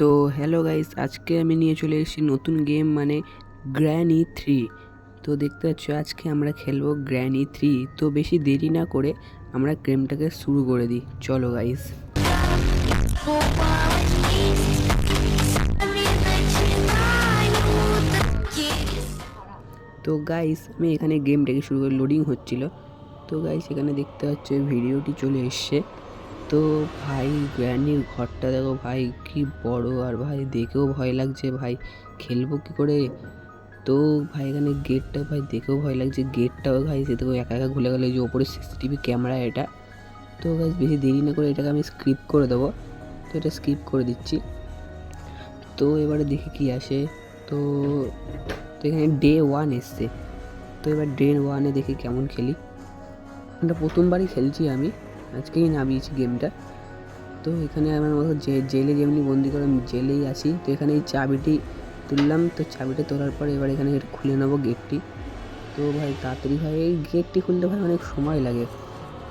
তো hello guys আজকে আমি নিয়ে চলে এসেছি নতুন গেম মানে গ্র্যানি থ্রি তো দেখতে পাচ্ছ, আজকে আমরা খেলব গ্র্যানি থ্রি তো বেশি দেরি না করে আমরা গেমটাকে শুরু করে দিই। চলো গাইস তো গাইস আমি এখানে গেমটাকে শুরু করে লোডিং হচ্ছিল। তো গাইস এখানে দেখতে পাচ্ছ ভিডিওটি চলে এসছে। তো ভাই গ্র্যান্ডির ঘরটা দেখো ভাই, কি বড়। আর ভাই, দেখেও ভয় লাগছে ভাই। খেলব কি করে? তো ভাই, এখানে গেটটা ভাই, দেখেও ভয় লাগছে। গেটটাও ভাই, সে দেখো একা একা খুলে গেলো। যে ওপরে সিসিটিভি ক্যামেরা এটা। তো গাইস বেশি দেরি না করে এটাকে আমি স্ক্রিপ করে দেবো। তো এটা স্কিপ করে দিচ্ছি। তো এবারে দেখি কি আসে। তো তো এখানে ডে ওয়ান এসছে। তো এবার ডে ওয়ানে দেখি কেমন খেলি। এটা প্রথমবারই খেলছি আমি। আজকেই নামিয়েছি গেমটা। তো এখানে আমার মতো যে জেলে যেমনি বন্দি করে আমি জেলেই আছি। তো এখানে এই চাবিটি তুললাম, তো চাবিটা তোলার পরে এবার এখানে খুলে নেব গেটটি তো ভাই, তাড়াতাড়ি ভাই, এই গেটটি খুলতে ভাই অনেক সময় লাগে।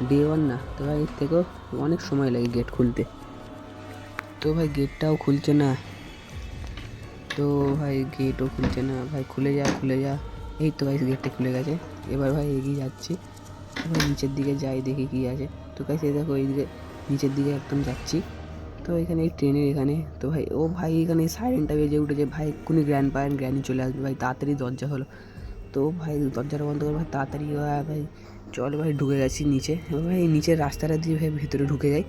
ডে ওয়ান না, তো ভাই এর থেকেও অনেক সময় লাগে গেট খুলতে। তো ভাই গেটটাও খুলছে না। তো ভাই গেটও খুলছে না। ভাই, খুলে যা খুলে যা। এই তো ভাই গেটটা খুলে গেছে। এবার ভাই এগিয়ে যাচ্ছি। এবার নিচের দিকে যাই, দেখি কী আছে। তো এই দেখো এইদিকে নিচের দিকে একদম যাচ্ছি। তো এখানে এই ট্রেনের এখানে, তো ভাই, ও ভাই এখানে সাইরেনটা বেজে উঠেছে। ভাই, এক্ষুনি গ্র্যান্ড পায়েন গ্র্যান্ডি চলে আসবে। ভাই, তাড়াতাড়ি দরজা হলো তো ভাই, দরজাটা বন্ধ করে, ভাই, তাড়াতাড়ি আয় ভাই। চল ভাই, ঢুকে গেছি নিচে। এবার ভাই, নিচের রাস্তাটা দিয়ে ভাই ভেতরে ঢুকে যাই।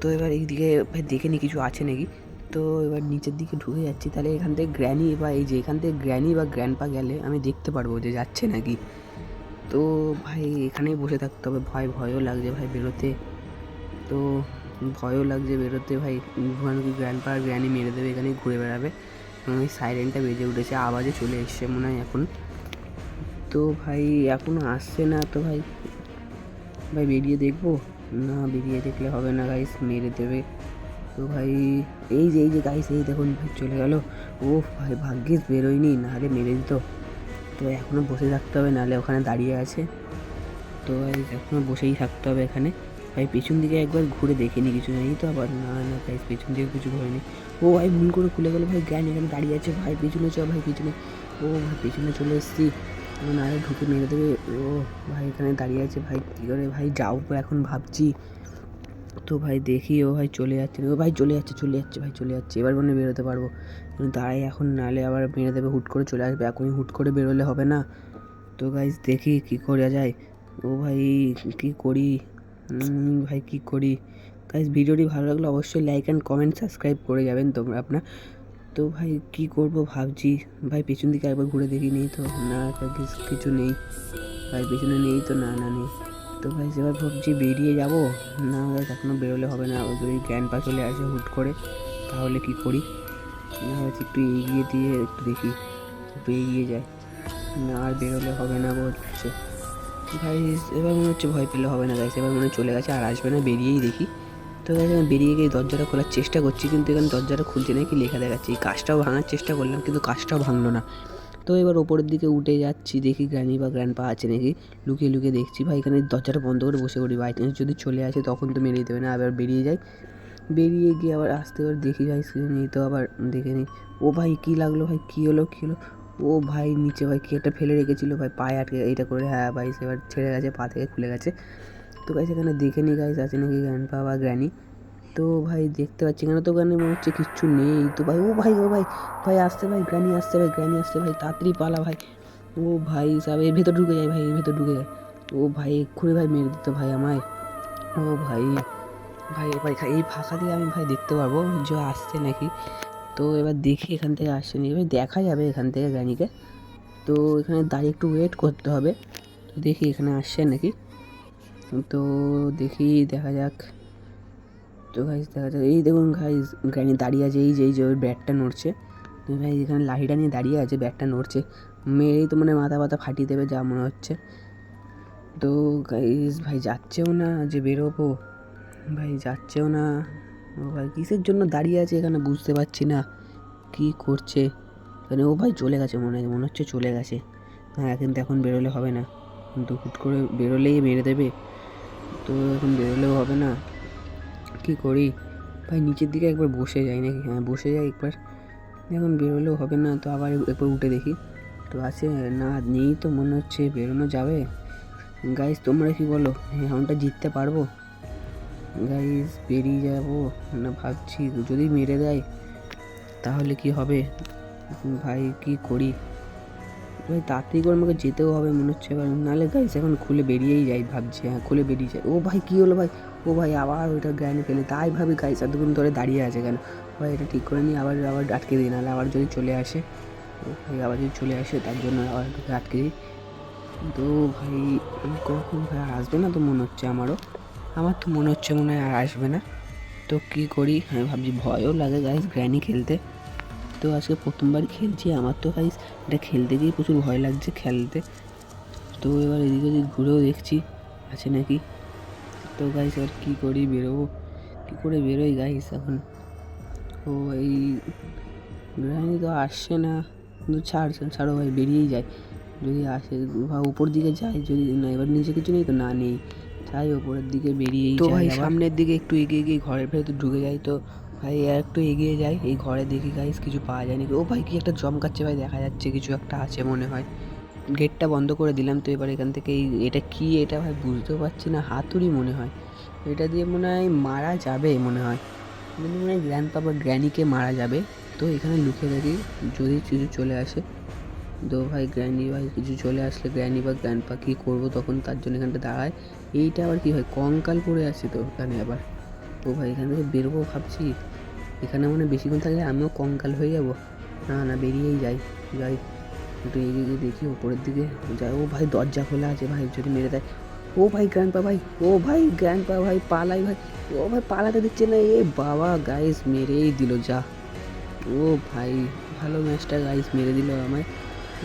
তো এবার এইদিকে ভাই দেখে নি, কিছু আছে নাকি? তো এবার নিচের দিকে ঢুকে যাচ্ছি। তাহলে এখান থেকে গ্র্যানি বা এই যে এখান থেকে গ্র্যানি বা গ্র্যান্ডপা গেলে আমি দেখতে পারব যে যাচ্ছে নাকি। তো ভাই এখানেই বসে থাকতে হবে। ভয়, ভয়ও লাগছে ভাই বেরোতে। তো ভয়ও লাগছে বেরোতে ভাই। ওখানে কি গ্র্যান্ডপা আর গ্র্যানি মেরে দেবে এখানে ঘুরে বেড়াবে। এবং এই সাইরেনটা বেজে উঠেছে, আওয়াজে চলে এসছে মনে হয় এখন। তো ভাই এখনও আসছে না তো ভাই। ভাই বেরিয়ে দেখব? না, বেরিয়ে দেখলে হবে না গাইস মেরে দেবে। তো ভাই এই যে এই যে গাইস এই দেখুন, ভাই চলে গেল। ও ভাই, ভাগ্যিস বেরোয়নি। নাহলে মেরে দিত তো এখনও বসে থাকতে হবে, নাহলে ওখানে দাঁড়িয়ে আছে। তো এখনও বসেই থাকতে হবে এখানে। ভাই, পেছন দিকে একবার ঘুরে দেখিনি কিছু নেই তো আবার না না, ভাই, পেছন দিকে কিছু হয়নি ও ভাই ভুল করে খুলে গেল, ভাই, জ্ঞান, এখানে দাঁড়িয়ে আছে, ভাই, পেছনে চ ভাই, পেছনে। ও ভাই, পেছনে চলে এসেছি। না আরে ঢুকে মেরে দেবে। ও ভাই, এখানে দাঁড়িয়ে আছে, ভাই, কী করে, ভাই, যাও এখন ভাবছি। তো ভাই দেখি, ও ভাই চলে যাচ্ছে, ও ভাই চলে যাচ্ছে চলে যাচ্ছে, ভাই চলে যাচ্ছে। এবার মনে বেরোতে পারব। কিন্তু দাঁড়াই, এখন নালে আবার মেরে দেবে, হুট করে চলে আসবে। এখনই হুট করে বেরোলে হবে না। তো গাইজ দেখি কি করা যায়। ও ভাই, কি করি? ভাই কি করি? গাইজ ভিডিওটি ভালো লাগলে অবশ্যই লাইক অ্যান্ড কমেন্ট সাবস্ক্রাইব করে যাবেন তোমরা আপনার। তো ভাই, কি করব ভাবছি। ভাই, পেছন দিকে একবার ঘুরে দেখি নেই তো না কিছু নেই। ভাই, পেছনে নেই তো, না না নেই। তো ভাই এবার ভাবছি বেরিয়ে যাব। না ভাই এখনও বেরোলে হবে না। যদি জ্ঞান পা চলে আসে হুট করে। তাহলে কি করি? না হয়তো একটু এগিয়ে দিয়ে একটু দেখি। একটু এগিয়ে যায় না আর বেরোলে হবে না বলছে। ভাই, এবার মনে হচ্ছে ভয় পেলে হবে না। গাইছে এবার মনে চলে গেছে। আর আসবে না, বেরিয়েই দেখি। তো গাইছে আমি বেরিয়ে গিয়ে দরজাটা খোলার চেষ্টা করছি। কিন্তু এখানে দরজাটা খুলছে নাকি লেখা দেখাচ্ছে। এই কাজটাও ভাঙার চেষ্টা করলাম, কিন্তু কাজটাও ভাঙলো না। তো এবার ওপরের দিকে উঠে যাচ্ছি, দেখি গ্র্যানি বা গ্র্যান্ড পা আছে নাকি। লুকিয়ে লুকিয়ে দেখছি, ভাই, এখানে দরজাটা বন্ধ করে বসে করি বাই চান্স যদি চলে আসে তখন তো মেরেই দেবে, না আবার বেরিয়ে যাই। বেরিয়ে গিয়ে আবার আসতে এবার দেখি, ভাই নেই তো আবার দেখে নিই। ও ভাই, কী লাগল ভাই? কী হলো কী হলো? ও ভাই, নিচে ভাই, কী একটা ফেলে রেখেছিলো ভাই, পায়ে আটকে এটা করে হ্যাঁ ভাই সেবার ছেড়ে গেছে, পা থেকে খুলে গেছে। তো গাইস এখানে দেখে নিই গাইস আছে নাকি গ্র্যান্ড পা বা গ্র্যানি? তো ভাই দেখতে পাচ্ছি এখানে তো ওখানে মনে হচ্ছে কিচ্ছু নেই তো ভাই, ও ভাই ও ভাই ভাই আসতে ভাই গ্র্যানি আসতে ভাই গ্র্যানি আসতে ভাই, তাড়াতাড়ি পালা ভাই। ও ভাই সব, এর ভেতর ঢুকে যায় ভাই, এর ভেতর ঢুকে যায়। ও ভাই এক্ষুনি ভাই মেরে দিত ভাই আমায়। ও ভাই ভাই ভাই, এই ফাঁকা দিয়ে আমি ভাই দেখতে পারব, যে আসছে নাকি। তো এবার দেখি এখান থেকে আসছে নাকি এবার দেখা যাবে এখান থেকে গ্র্যানিকে তো এখানে দাঁড়িয়ে একটু ওয়েট করতে হবে। তো দেখি এখানে আসছে নাকি। তো দেখি, দেখা যাক। তো গাইজ দেখা যাক। এই দেখুন গাইজ গ্র্যানি দাঁড়িয়ে আছে, এই যে এই যে, ওই ব্যাটটা নড়ছে। ভাই এখানে লাঠিটা নিয়ে দাঁড়িয়ে আছে ব্যাটটা নড়ছে। মেরেই তো মানে মাথা ব্যথা ফাটিয়ে দেবে, যা মনে হচ্ছে। তো গাইজ ভাই, যাচ্ছেও না যে বেরোবো। ভাই, যাচ্ছেও না। ও ভাই, কিসের জন্য দাঁড়িয়ে আছে এখানে বুঝতে পারছি না। কি করছে? মানে ও ভাই চলে গেছে মনে মনে হচ্ছে চলে গেছে। হ্যাঁ কিন্তু এখন বেরোলে হবে না। কিন্তু হুট করে বেরোলেই মেরে দেবে। তো এখন বেরোলেও হবে না। কি করি? ভাই, নিচের দিকে একবার বসে যাই নাকি? হ্যাঁ বসে যাই একবার। এখন বেরোলেও হবে না, তো আবার একবার উঠে দেখি। তো আছে, না, নেই তো, মনে হচ্ছে বেরোনো যাবে। গাইস তোমরা কি বলো? রাউন্ডটা জিততে পারব? গাইস বেরিয়ে যাব। না, ভাবছি যদি মেরে দেয়, তাহলে কি হবে? ভাই, কি করি? ভাই, তাড়াতাড়ি করে আমাকে যেতেও হবে, মনে হচ্ছে এবার। নাহলে গাইস এখন খুলে বেরিয়েই যাই, ভাবছি। হ্যাঁ খুলে বেরিয়ে যাই। ও ভাই, কী হলো ভাই? ও ভাই আবার ওইটা জ্ঞানে ফেলে তাই ভাবি গাইস এতক্ষণ ধরে দাঁড়িয়ে আছে কেন? ভাই এটা ঠিক করে নিই আবার আবার আটকে দিই, নাহলে আবার যদি চলে আসে ভাই আবার যদি চলে আসে, তার জন্য আবার এটাকে আটকে দিই। তো ভাই কখন ভাই আর আসবে না তো মনে হচ্ছে আমারও? আমার তো মনে হচ্ছে মনে হয় আর আসবে না। তো কী করি? আমি ভাবছি ভয়ও লাগে গাইস গ্র্যানি খেলতে। তো আজকে প্রথমবার খেলছি, আমার তো গাইস এটা খেলতে গিয়ে প্রচুর ভয় লাগছে খেলতে। তো এবার এদিকে ঘুরেও দেখছি, আছে নাকি? তো গাইস এবার কী করি বেরোবো। কী করে বেরোই গাইস এখন? ও এই গ্রানি তো আসছে না। কিন্তু ছাড় ছাড়, ভাই বেরিয়েই যায় যদি আসে বা উপর দিকে যায় যদি না এবার নিচে কিছু নেই তো না নেই। যাই ওপরের দিকে বেরিয়েই তো ভাই সামনের দিকে একটু এগিয়ে গিয়ে ঘরের ভেতর ঢুকে যাই তো। ভাই আর একটু এগিয়ে যাই এই ঘরে দেখি গাইস কিছু পাওয়া যায় নাকি? ও ভাই কি একটা জমকাচ্ছে ভাই দেখা যাচ্ছে কিছু একটা আছে মনে হয়। গেটটা বন্ধ করে দিলাম তো এবার এখান থেকে এটা কি এটা ভাই বুঝতেও পারছি না, হাতুড়ি মনে হয়। এটা দিয়ে মনে হয় মারা যাবে মনে হয়। কিন্তু মনে হয় গ্র্যান্ড পাপা গ্র্যানিকে মারা যাবে। তো এখানে লুকিয়ে দেখি যদি কিছু চলে আসে। তো ভাই গ্র্যানি ভাই কিছু চলে আসলে গ্র্যানি বা গ্র্যান্ডপা কী করব তখন তার জন্য এখানটা দাঁড়ায়। এইটা আবার কী হয়, কঙ্কাল পড়ে আছে তো এখানে আবার। তো ভাই এখান থেকে বেরোবো ভাবছি। এখানে মনে বেশিক্ষণ থাকলে আমিও কঙ্কাল হয়ে যাব। না না, বেরিয়েই যাই যাই। একটু এগিয়ে গিয়ে দেখি, ওপরের দিকে যাই ও ভাই দরজা খোলা আছে ভাই, যদি মেরে দেয়। ও ভাই গ্র্যান্ডপা ভাই, ও ভাই গ্র্যান্ডপা ভাই, পালাই ভাই। ও ভাই পালাতে দিচ্ছে না। এ বাবা গাইস মেরেই দিল যা। ও ভাই, ভালো ম্যাচটা গাইস মেরে দিল আমায়।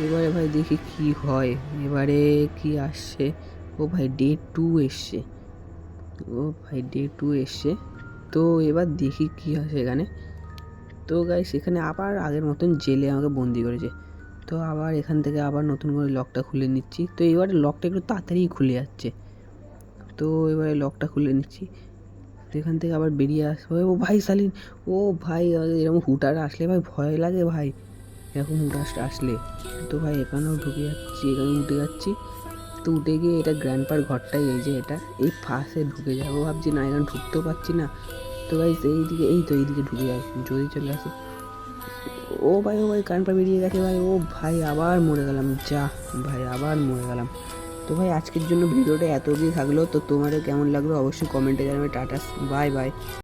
এবারে ভাই দেখি কি হয়। এবারে কি আসছে? ও ভাই ডে টু এসছে। ও ভাই ডে টু এসছে। তো এবার দেখি কি হয় সেখানে। তো গাইস সেখানে আবার আগের মতন জেলে আমাকে বন্দি করেছে। তো আবার এখান থেকে আবার নতুন করে লকটা খুলে নিচ্ছি। তো এবারে লকটা একটু তাড়াতাড়ি খুলে যাচ্ছে। তো এবারে লকটা খুলে নিচ্ছি। এখান থেকে আবার বেরিয়ে আসব। ও ভাই সালিন ও ভাই, এরকম হুটার আসলে ভাই ভয় লাগে ভাই। এরকম হুটার আসলে তো ভাই এখানেও ঢুকে যাচ্ছি এখানে উঠে যাচ্ছি। তো উঠে গিয়ে এটা গ্র্যান্ডপার ঘরটাই, এই যে এটা, এই ফাঁসে ঢুকে যাব। ভাবছি না, এখানে ঢুকতেও পারছি না। তো ভাই এইদিকে, এই তো এইদিকে ঢুকে যায় যদি চলে আসে ও ভাই ও ভাই গ্র্যান্ডপা বেরিয়ে গেছে ভাই। ও ভাই, আবার মরে গেলাম। যা, ভাই, আবার মরে গেলাম। তো ভাই, আজকের জন্য ভিডিওটা এত থাকল। তো তোমাদের কেমন লাগল অবশ্যই কমেন্টে জানাবে টাটাস বাই বাই।